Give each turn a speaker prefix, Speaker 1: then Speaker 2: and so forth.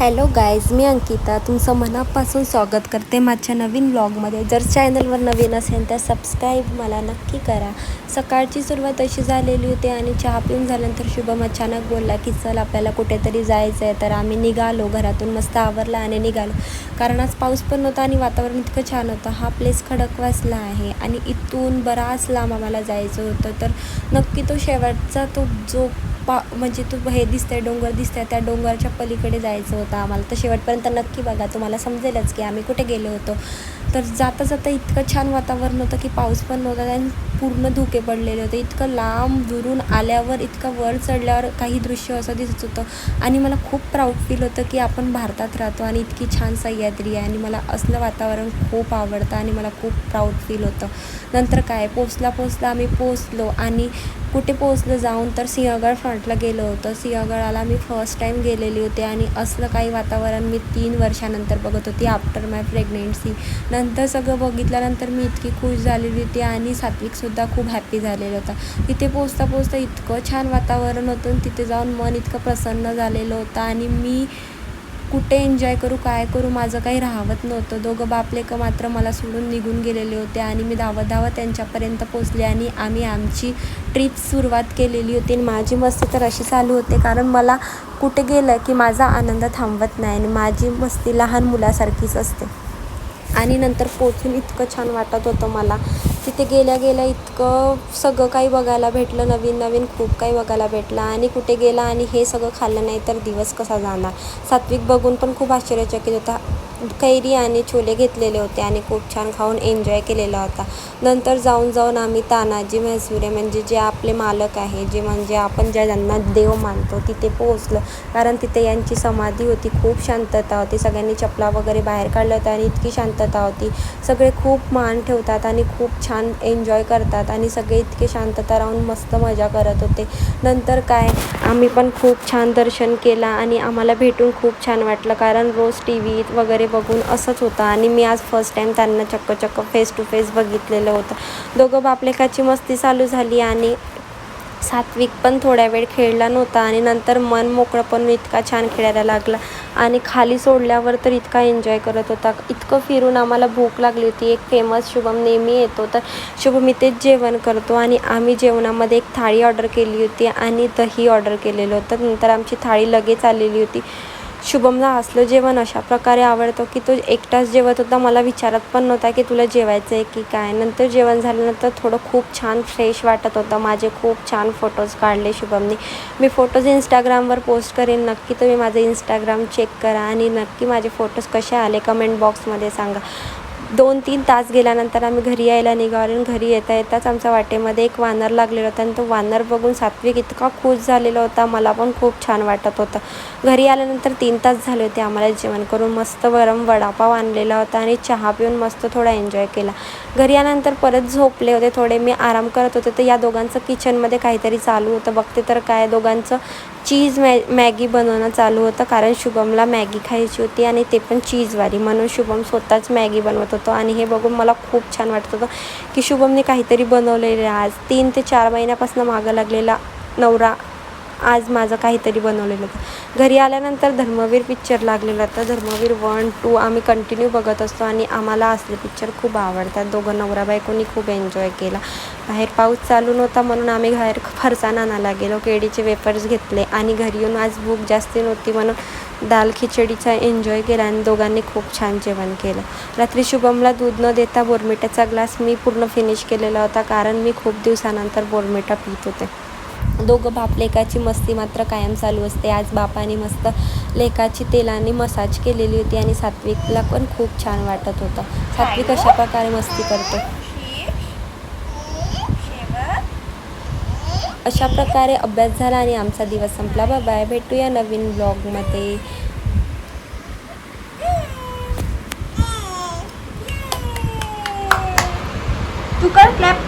Speaker 1: Hello guys मी अंकिता. तुमचं मनापासून स्वागत करते माझ्या नवीन ब्लॉगमध्ये जर चॅनलवर नवीन असेल तर सबस्क्राईब मला नक्की करा. सकाळची सुरुवात अशी झालेली होती आणि चहा पिऊन झाल्यानंतर शुभम अचानक बोलला की चल आपल्याला कुठेतरी जायचं आहे तर आम्ही निघालो. घरातून मस्त आवरला आणि निघालो. कारण आज पाऊस पण नव्हता आणि वातावरण इतकं छान होतं. हा प्लेस खडकवासला आहे आणि इथून बराच लांब आम्हाला जायचं होतं. तर नक्की तो शेवटचा तो जो पा म्हणजे तो हे दिसतंय डोंगर दिसतंय त्या डोंगराच्या पलीकडे जायचं होतं आम्हाला. तर शेवटपर्यंत नक्की बघा तुम्हाला समजेलच की आम्ही कुठे गेलो होतो. तर जाता जाता इतकं छान वातावरण होतं की पाऊस पण नव्हता आणि पूर्ण धुके पडलेले होते. इतकं लांब दुरून आल्यावर इतकं वर चढल्यावर काही दृश्य असं दिसत होतं. आणि मला खूप प्राऊड फील होतं की आपण भारतात राहतो आणि इतकी छान सह्याद्री आहे आणि मला असलं वातावरण खूप आवडतं आणि मला खूप प्राऊड फील होतं. नंतर काय? पोचला पोचला आम्ही पोचलो आणि कुठे पोचलो जाऊन तर सिंहगड फ्रंटला गेलो होतं. सिंहगडाला मी फर्स्ट टाईम गेलेली होते आणि असलं काही वातावरण मी तीन वर्षानंतर बघत होती आफ्टर माय प्रेग्नेन्सी नंतर सगळं बघितल्यानंतर मी इतकी खुश झालेली होती आणि सात्विकसुद्धा खूप हॅप्पी झालेलं होता. तिथे पोचता पोचता इतकं छान वातावरण होतं आणि तिथे जाऊन मन इतकं प्रसन्न झालेलं होतं आणि मी कुठे एन्जॉय करू काय करू माझं काही राहत नव्हतं. दोघं बापलेकं मात्र मला सोडून निघून गेलेले होते आणि मी धावत धावत त्यांच्यापर्यंत पोचले आणि आम्ही आमची ट्रिप सुरुवात केलेली होती. आणि माझी मस्ती तर अशी चालू होते कारण मला कुठे गेलं की माझा आनंद थांबत नाही आणि माझी मस्ती लहान मुलासारखीच असते. आणि नंतर पोचून इतकं छान वाटत होतं मला. तिथे गेल्या गेल्या इतकं सगळं काही बघायला भेटलं नवीन नवीन खूप काही बघायला भेटलं. आणि कुठे गेला आणि हे सगळं खाल्लं नाही तर दिवस कसा जाणार? सात्विक बघून पण खूप आश्चर्यचकित होता. कैरी आणि छोले घेतलेले होते आणि खूप छान खाऊन एन्जॉय केलेला होता. नंतर जाऊन जाऊन आम्ही तानाजी म्हैसुरे म्हणजे जे आपले मालक आहे जे म्हणजे आपण ज्या ज्यांना देव मानतो तिथे पोहोचलं. कारण तिथे यांची समाधी होती खूप शांतता होती. सगळ्यांनी चपला वगैरे बाहेर काढल्या होत्या आणि इतकी शांतता होती. सगळे खूप मान ठेवतात आणि खूप छान एन्जॉय करतात आणि सगळे इतके शांतता राहून मस्त मजा करत होते. नंतर काय आम्ही पण खूप छान दर्शन केलं आणि आम्हाला भेटून खूप छान वाटलं. कारण रोज टी व्हीत वगैरे बघून असंच होतं. आणि मी आज फर्स्ट टाईम त्यांना चक्क चक्क फेस टू फेस बघितलेलं होतं. दोघं बापलेकाची मस्ती चालू झाली आणि सात्विक पण थोड्या वेळ खेळला नव्हता आणि नंतर मन मोकळं पण इतका छान खेळायला लागला. आणि खाली सोडल्यावर तर इतका एन्जॉय करत होता. इतकं फिरून आम्हाला भूक लागली होती. एक फेमस शुभम नेहमी येतो. तर शुभम इथेच जेवण करतो आणि आम्ही जेवणामध्ये एक थाळी ऑर्डर केली होती आणि दही ऑर्डर केलेलं होतं. नंतर आमची थाळी लगेच आलेली होती. शुभमला असलं जेवण अशा प्रकारे आवडतं की तो एकटाच जेवत होता. मला विचारत पण नव्हता की तुला जेवायचं आहे की काय. नंतर जेवण झाल्यानंतर थोडं खूप छान फ्रेश वाटत होतं. माझे खूप छान फोटोज काढले शुभमने. मी फोटोज इंस्टाग्रामवर पोस्ट करेन. नक्की तुम्ही माझं इंस्टाग्राम चेक करा आणि नक्की माझे फोटोज कसे आले कमेंट बॉक्समध्ये सांगा. दोन तीन तास गेल्यानंतर आम्ही घरी यायला निघालो आणि घरी येता येताच आमच्या वाटेमध्ये एक वानर लागलेला होता आणि तो वानर बघून सात्विक इतका खुश झालेला होता मला पण खूप छान वाटत होतं. घरी आल्यानंतर तीन तास झाले होते आम्हाला जेवण करून मस्त गरम वडापाव आणलेला होता आणि चहा पिऊन मस्त थोडा एन्जॉय केला. घरी आल्यानंतर परत झोपले होते थोडे मी आराम करत होते तर या दोघांचं किचनमध्ये काहीतरी चालू होतं. बघते तर काय दोघांचं चीज मॅ मॅगी बनवणं चालू होतं कारण शुभमला मॅगी खायची होती आणि ते पण चीजवाली म्हणून शुभम स्वतःच मॅगी बनवत होतं. आणि हे बघून मला खूप छान वाटत होतं की शुभमने काहीतरी बनवलेलं आज. तीन ते चार महिन्यापासून मागं लागलेला नवरा आज माझं काहीतरी बनवलेलं होतं. घरी आल्यानंतर धर्मवीर पिक्चर लागलेला होता. धर्मवीर वन टू आम्ही कंटिन्यू बघत असतो आणि आम्हाला असले पिक्चर खूप आवडतात. दोघं नवरा बायकोनी खूप एन्जॉय केला. बाहेर पाऊस चालू नव्हता म्हणून आम्ही बाहेर फरसाण आणायला गेलो. केळीचे वेपर्स घेतले आणि घरी येऊन आज भूक जास्ती नव्हती म्हणून दाल खिचडीचा एन्जॉय केला आणि दोघांनी खूप छान जेवण केलं. रात्री शुभमला दूध न देता बोरमिठाचा ग्लास मी पूर्ण फिनिश केलेला होता कारण मी खूप दिवसानंतर बोरमिठा पित होते. दोघं बाप लेकाची मस्ती मात्र कायम चालू असते. आज बापाने मस्त लेकाची तेलाने मसाज केलेली होती आणि सात्विकला पण खूप छान वाटत होतं. सात्विक अशा प्रकारे मस्ती करतो. अशा प्रकारे अभ्यास झाला आणि आमचा दिवस संपला. बाय भेटूया नवीन ब्लॉगमध्ये तू कर क्लॅप